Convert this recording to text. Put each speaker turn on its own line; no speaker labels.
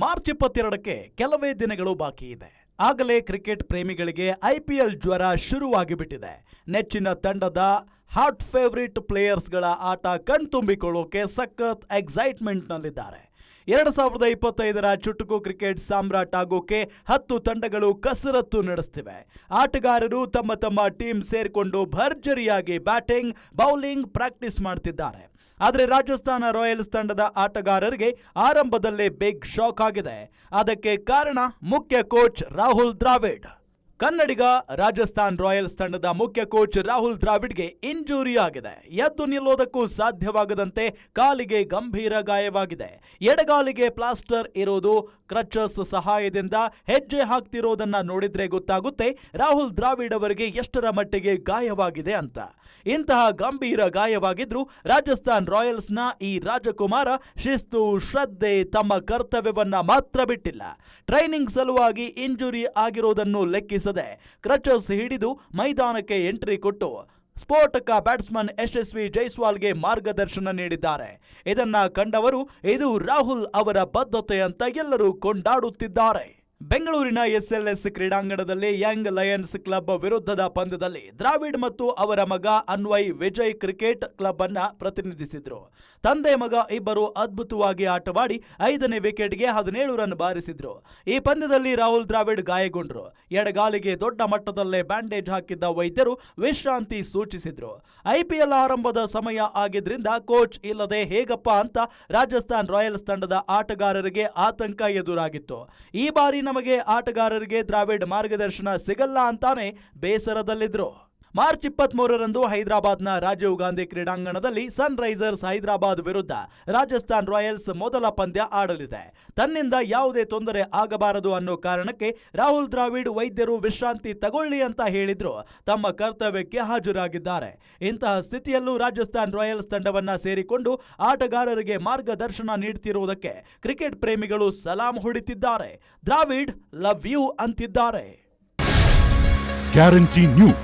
March ಇಪ್ಪತ್ತೆರಡಕ್ಕೆ ಕೆಲವೇ ದಿನಗಳು ಬಾಕಿ ಇದೆ. ಆಗಲೇ ಕ್ರಿಕೆಟ್ ಪ್ರೇಮಿಗಳಿಗೆ ಐಪಿಎಲ್ ಜ್ವರ ಶುರುವಾಗಿಬಿಟ್ಟಿದೆ. ನೆಚ್ಚಿನ ತಂಡದ ಹಾಟ್ ಫೇವರಿಟ್ ಪ್ಲೇಯರ್ಸ್ಗಳ ಆಟ ಕಣ್ತುಂಬಿಕೊಳ್ಳೋಕೆ ಸಖತ್ ಎಕ್ಸೈಟ್ಮೆಂಟ್ನಲ್ಲಿದ್ದಾರೆ ಎರಡು ಸಾವಿರದ ಇಪ್ಪತ್ತೈದರ ಚುಟುಕು ಕ್ರಿಕೆಟ್ ಸಾಮ್ರಾಟ್ ಆಗೋಕೆ ಹತ್ತು ತಂಡಗಳು ಕಸರತ್ತು ನಡೆಸ್ತಿವೆ. ಆಟಗಾರರು ತಮ್ಮ ತಮ್ಮ ಟೀಮ್ ಸೇರಿಕೊಂಡು ಭರ್ಜರಿಯಾಗಿ ಬ್ಯಾಟಿಂಗ್, ಬೌಲಿಂಗ್ ಪ್ರಾಕ್ಟೀಸ್ ಮಾಡ್ತಿದ್ದಾರೆ. ಆದರೆ ರಾಜಸ್ಥಾನ ರಾಯಲ್ಸ್ ತಂಡದ ಆಟಗಾರರಿಗೆ ಆರಂಭದಲ್ಲೇ ಬಿಗ್ ಶಾಕ್ ಆಗಿದೆ. ಅದಕ್ಕೆ ಕಾರಣ ಮುಖ್ಯ ಕೋಚ್ ರಾಹುಲ್ ದ್ರಾವಿಡ್. ಕನ್ನಡಿಗ ರಾಜಸ್ಥಾನ್ ರಾಯಲ್ಸ್ ತಂಡದ ಮುಖ್ಯ ಕೋಚ್ ರಾಹುಲ್ ದ್ರಾವಿಡ್ಗೆ ಇಂಜುರಿ ಆಗಿದೆ. ಎದ್ದು ನಿಲ್ಲೋದಕ್ಕೂ ಸಾಧ್ಯವಾಗದಂತೆ ಕಾಲಿಗೆ ಗಂಭೀರ ಗಾಯವಾಗಿದೆ. ಎಡಗಾಲಿಗೆ ಪ್ಲಾಸ್ಟರ್ ಇರೋದು ಕ್ರಚಸ್ ಸಹಾಯದಿಂದ ಹೆಜ್ಜೆ ಹಾಕ್ತಿರೋದನ್ನ ನೋಡಿದ್ರೆ ಗೊತ್ತಾಗುತ್ತೆ ರಾಹುಲ್ ದ್ರಾವಿಡ್ ಅವರಿಗೆ ಎಷ್ಟರ ಮಟ್ಟಿಗೆ ಗಾಯವಾಗಿದೆ ಅಂತ. ಇಂತಹ ಗಂಭೀರ ಗಾಯವಾಗಿದ್ರು ರಾಜಸ್ಥಾನ್ ರಾಯಲ್ಸ್ನ ಈ ರಾಜಕುಮಾರ ಶಿಸ್ತು, ಶ್ರದ್ಧೆ ತಮ್ಮ ಕರ್ತವ್ಯವನ್ನ ಮಾತ್ರ ಬಿಟ್ಟಿಲ್ಲ. ಟ್ರೈನಿಂಗ್ ಸಲುವಾಗಿ ಇಂಜುರಿ ಆಗಿರೋದನ್ನು ಲೆಕ್ಕಿಸದೆ ಕ್ರಚಸ್ ಹಿಡಿದು ಮೈದಾನಕ್ಕೆ ಎಂಟ್ರಿ ಕೊಟ್ಟು ಸ್ಫೋಟಕ ಬ್ಯಾಟ್ಸ್ಮನ್ ಯಶಸ್ವಿ ಜೈಸ್ವಾಲ್ಗೆ ಮಾರ್ಗದರ್ಶನ ನೀಡಿದ್ದಾರೆ. ಇದನ್ನ ಕಂಡವರು ಇದು ರಾಹುಲ್ ಅವರ ಬದ್ಧತೆ ಅಂತ ಎಲ್ಲರೂ ಕೊಂಡಾಡುತ್ತಿದ್ದಾರೆ. ಬೆಂಗಳೂರಿನ ಎಸ್ಎಲ್ಎಸ್ ಕ್ರೀಡಾಂಗಣದಲ್ಲಿ ಯಂಗ್ ಲಯನ್ಸ್ ಕ್ಲಬ್ ವಿರುದ್ಧದ ಪಂದ್ಯದಲ್ಲಿ ದ್ರಾವಿಡ್ ಮತ್ತು ಅವರ ಮಗ ಅನ್ವಯ್ ವಿಜಯ್ ಕ್ರಿಕೆಟ್ ಕ್ಲಬ್ ಅನ್ನ ಪ್ರತಿನಿಧಿಸಿದ್ರು. ತಂದೆ ಮಗ ಇಬ್ಬರು ಅದ್ಭುತವಾಗಿ ಆಟವಾಡಿ ಐದನೇ ವಿಕೆಟ್ಗೆ ಹದಿನೇಳು ರನ್ ಬಾರಿಸಿದ್ರು. ಈ ಪಂದ್ಯದಲ್ಲಿ ರಾಹುಲ್ ದ್ರಾವಿಡ್ ಗಾಯಗೊಂಡ್ರು. ಎಡಗಾಲಿಗೆ ದೊಡ್ಡ ಮಟ್ಟದಲ್ಲೇ ಬ್ಯಾಂಡೇಜ್ ಹಾಕಿದ್ದ ವೈದ್ಯರು ವಿಶ್ರಾಂತಿ ಸೂಚಿಸಿದ್ರು. ಐಪಿಎಲ್ ಆರಂಭದ ಸಮಯ ಆಗಿದ್ರಿಂದ ಕೋಚ್ ಇಲ್ಲದೆ ಹೇಗಪ್ಪ ಅಂತ ರಾಜಸ್ಥಾನ್ ರಾಯಲ್ಸ್ ತಂಡದ ಆಟಗಾರರಿಗೆ ಆತಂಕ ಎದುರಾಗಿತ್ತು. ಈ ಬಾರಿ ನಮಗೆ ಆಟಗಾರರಿಗೆ ದ್ರಾವಿಡ್ ಮಾರ್ಗದರ್ಶನ ಸಿಗಲ್ಲ ಅಂತಾನೆ ಬೇಸರದಲ್ಲಿದ್ರು. ಮಾರ್ಚ್ ಇಪ್ಪತ್ತ್ ಮೂರರಂದು ಹೈದರಾಬಾದ್ನ ರಾಜೀವ್ ಗಾಂಧಿ ಕ್ರೀಡಾಂಗಣದಲ್ಲಿ ಸನ್ ರೈಸರ್ಸ್ ಹೈದರಾಬಾದ್ ವಿರುದ್ಧ ರಾಜಸ್ಥಾನ್ ರಾಯಲ್ಸ್ ಮೊದಲ ಪಂದ್ಯ ಆಡಲಿದೆ. ತನ್ನಿಂದ ಯಾವುದೇ ತೊಂದರೆ ಆಗಬಾರದು ಅನ್ನೋ ಕಾರಣಕ್ಕೆ ರಾಹುಲ್ ದ್ರಾವಿಡ್ ವೈದ್ಯರು ವಿಶ್ರಾಂತಿ ತಗೊಳ್ಳಿ ಅಂತ ಹೇಳಿದ್ರು. ತಮ್ಮ ಕರ್ತವ್ಯಕ್ಕೆ ಹಾಜರಾಗಿದ್ದಾರೆ. ಇಂತಹ ಸ್ಥಿತಿಯಲ್ಲೂ ರಾಜಸ್ಥಾನ್ ರಾಯಲ್ಸ್ ತಂಡವನ್ನ ಸೇರಿಕೊಂಡು ಆಟಗಾರರಿಗೆ ಮಾರ್ಗದರ್ಶನ ನೀಡ್ತಿರುವುದಕ್ಕೆ ಕ್ರಿಕೆಟ್ ಪ್ರೇಮಿಗಳು ಸಲಾಂ ಹೊಡಿತಿದ್ದಾರೆ. ದ್ರಾವಿಡ್ ಲವ್ ಯು ಅಂತಿದ್ದಾರೆ.
Guarantee news